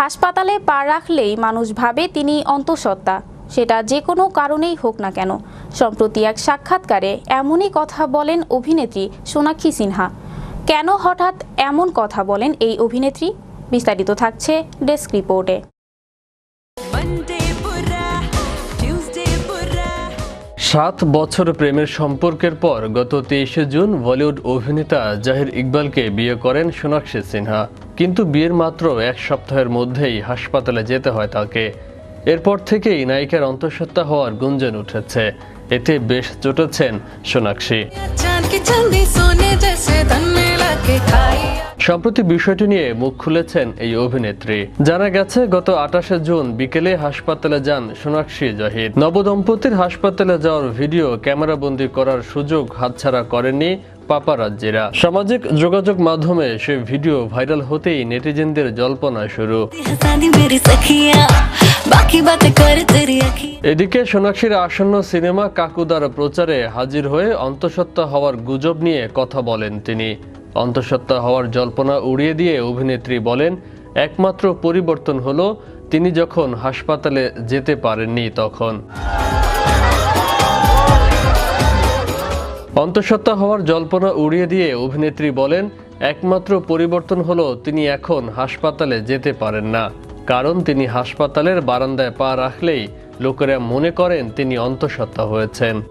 হাসপাতালে পা রাখলেই মানুষ ভাবে তিনি অন্তঃসত্ত্বা। সেটা যে কোনো কারণেই হোক না কেন। সম্প্রতি এক সাক্ষাৎকারে এমনই কথা বলেন অভিনেত্রী সোনাক্ষী সিনহা। কেন হঠাৎ এমন কথা বলেন এই অভিনেত্রী? বিস্তারিত থাকছে ডেস্ক রিপোর্টে। সাত বছর প্রেমের সম্পর্কের পর গত তেইশে জুন বলিউড অভিনেতা জাহির ইকবালকে বিয়ে করেন সোনাক্ষী সিনহা। কিন্তু বিয়ের মাত্র এক সপ্তাহের মধ্যেই হাসপাতালে যেতে হয় তাকে। এরপর থেকেই নায়িকার অন্তঃসত্ত্বা হওয়ার গুঞ্জন উঠেছে। এতে বেশ চটেছেন সোনাক্ষী। সম্প্রতি বিষয়টি নিয়ে মুখ খুলেছেন এই অভিনেত্রী। জানা গেছে গত আঠাশে জুন বিকেলে হাসপাতালে যান সোনাক্ষী জাহিদ। নবদম্পতির হাসপাতালে যাওয়ার ভিডিও ক্যামেরাবন্দি করার সুযোগ হাতছাড়া করেনি পাপারাজ্জিরা সামাজিক যোগাযোগ মাধ্যমে সে ভিডিও ভাইরাল হতেই নেটিজেনদের জল্পনা শুরু। এদিকে সোনাক্ষীর আসন্ন সিনেমা কাকুদার প্রচারে হাজির হয়ে অন্তঃসত্ত্বা হওয়ার গুজব নিয়ে কথা বলেন তিনি। অন্তঃসত্ত্বা হওয়ার জল্পনা উড়িয়ে দিয়ে অভিনেত্রী বলেন, একমাত্র পরিবর্তন হলো তিনি যখন হাসপাতালে যেতে পারেননি তখন। অন্তঃসত্ত্বা হওয়ার জল্পনা উড়িয়ে দিয়ে অভিনেত্রী বলেন, একমাত্র পরিবর্তন হলো তিনি এখন হাসপাতালে যেতে পারেন না। কারণ তিনি হাসপাতালের বারান্দায় পা রাখলেই লোকেরা মনে করেন তিনি অন্তঃসত্ত্বা হয়েছেন।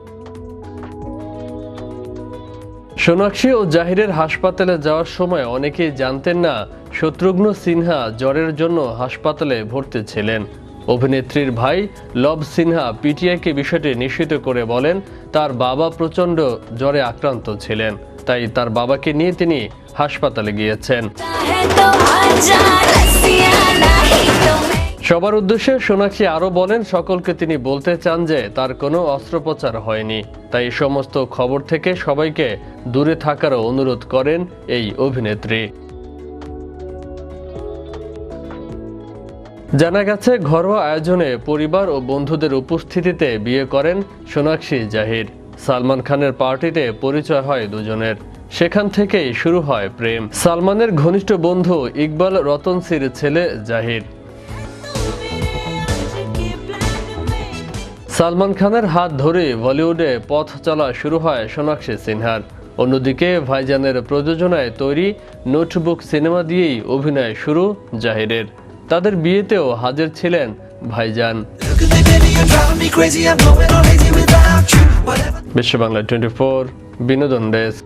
সোনাক্ষী ও জাহিরের হাসপাতালে যাওয়ার সময় অনেকেই জানতেন না শত্রুঘ্ন সিনহা জ্বরের জন্য হাসপাতালে ভর্তি ছিলেন। অভিনেত্রীর ভাই লব সিনহা পিটিআইকে বিষয়টি নিশ্চিত করে বলেন, তার বাবা প্রচণ্ড জ্বরে আক্রান্ত ছিলেন, তাই তার বাবাকে নিয়ে তিনি হাসপাতালে গিয়েছেন। সবার উদ্দেশ্যে সোনাক্ষী আরও বলেন, সকলকে তিনি বলতে চান যে তার কোনো অস্ত্রোপচার হয়নি। তাই সমস্ত খবর থেকে সবাইকে দূরে থাকারও অনুরোধ করেন এই অভিনেত্রী। জানা গেছে, ঘরোয়া আয়োজনে পরিবার ও বন্ধুদের উপস্থিতিতে বিয়ে করেন সোনাক্ষী জাহির। সালমান খানের পার্টিতে পরিচয় হয় দুজনের। সেখান থেকেই শুরু হয় প্রেম। সালমানের ঘনিষ্ঠ বন্ধু ইকবাল রতনসির ছেলে জাহির। সালমান খানের হাত ধরে বলিউডে পথ চলা শুরু হয় সোনাক্ষী সিনহার। অন্যদিকে ভাইজানের প্রযোজনায় তৈরি নোটবুক সিনেমা দিয়েই অভিনয় শুরু জাহিরের। তাদের বিয়েতেও হাজির ছিলেন ভাইজান. বিশ্ব বাংলা টোয়েন্টি ফোর বিনোদন ডেস্ক।